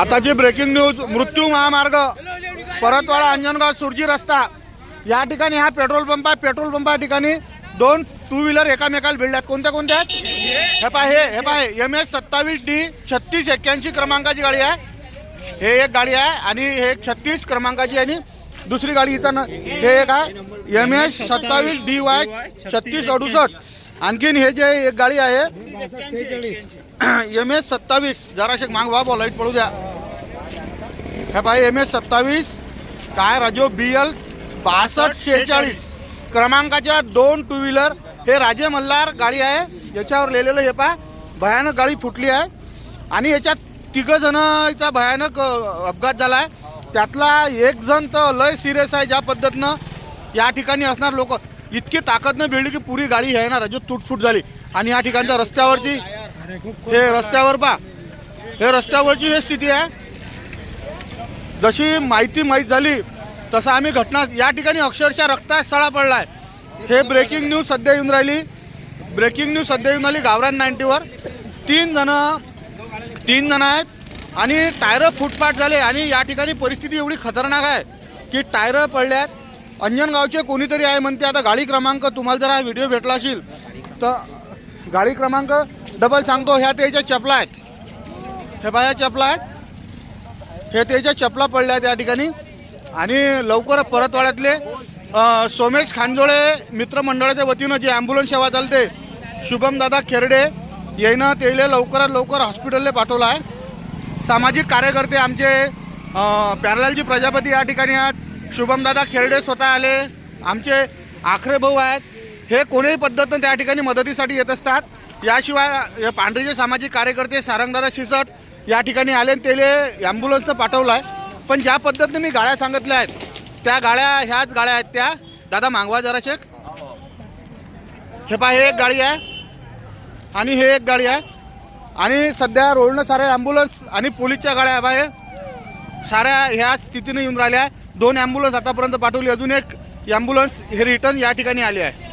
आताची breaking news मृत्यू महामार्ग परतवाडा अंजनगाव सुरजी रस्ता. या ठिकाणी हा पेट्रोल पंप आहे पेट्रोल पंप या ठिकाणी दोन टू व्हीलर एकामेकाला भिडल्यात. कोणत्या कोणत्या? हे पाय हे हे पाय एम एस सत्तावीस डी छत्तीस एक्क्याऐंशी क्रमांकाची गाडी आहे. हे एक गाडी आहे आणि हे एक छत्तीस क्रमांकाची आणि दुसरी गाडी हिचा न हे एक आहे. एम एस सत्तावीस डी वाय छत्तीस अडुसष्ट. आणखीन हे जे एक गाडी आहे एम एस सत्तावीस जराशे माग बाबा लाइट पडू द्या. हे पाय एम एस सत्तावीस काय राजो बी एल बासष्ट शेहेचाळीस. क्रमांकाच्या दोन टू व्हीलर हे राजे मल्हार गाडी आहे. याच्यावर लिहिलेलं हे पा भयानक गाडी फुटली आहे. आणि याच्यात तिघं जणांचा भयानक अपघात झाला आहे. त्यातला एक जण तर लय सिरियस आहे ज्या पद्धतीनं या ठिकाणी असणार लोक. इतकी ताकदनं भिडली की पुरी गाडी आहे ना राजू तुटफूट झाली. आणि या ठिकाणच्या रस्त्यावरती हे रस्त्यावर पा हे रस्त्यावरची हे स्थिती आहे. जशी माहिती माहीत झाली तसं आम्ही घटना या ठिकाणी अक्षरशः रक्ता सळा पडलाय. हे ब्रेकिंग न्यूज सध्या येऊन राहिली. ब्रेकिंग न्यूज सध्या येऊन आली गावरान नाईन्टीवर. तीन जण तीन जण आहेत. आणि टायरं फुटपाट झाले. आणि या ठिकाणी परिस्थिती एवढी खतरनाक आहे की टायरं पडल्यात. अंजनगावचे कोणीतरी आहे म्हणते आता गाडी क्रमांक तुम्हाला जर हा व्हिडिओ भेटला असेल तर गाडी क्रमांक डबल सांगतो ह्या त्याच्या चपला आहेत. हे बाया चपला आहेत. हे त्याच्या चपला पडल्या आहेत या ठिकाणी. आणि लवकर परतवाड्यातले सोमेश खांजोळे मित्रमंडळाच्या वतीनं जे ॲम्ब्युलन्स सेवा चालते शुभमदादा खेरडे येईनं त्याला लवकरात लवकर हॉस्पिटलला पाठवलं आहे. सामाजिक कार्यकर्ते आमचे पॅरलालजी प्रजापती या ठिकाणी आहेत. शुभमदादा खेरडे स्वतः आले. आमचे आखरे भाऊ आहेत. हे कोणीही पद्धतीनं त्या ठिकाणी मदतीसाठी येत असतात. याशिवाय पांढरीचे सामाजिक कार्यकर्ते सारंगदादा शिसट या ठिकाणी आले आणि त्याला ॲम्ब्युलन्सनं पाठवलं आहे पण ज्या पद्धतीने मी गाड्या सांगितल्या आहेत त्या गाड्या ह्याच गाड्या आहेत त्या. दादा मागवा जरा शेक हे पहा हे एक गाडी आहे आणि हे एक गाडी आहे. आणि सध्या रोडनं सारे ॲम्ब्युलन्स आणि पोलीसच्या गाड्या आहे साऱ्या ह्या स्थितीने येऊन राहिल्या. दोन ॲम्ब्युलन्स आतापर्यंत पाठवली. अजून एक ॲम्ब्युलन्स हे रिटर्न या ठिकाणी आले आहे.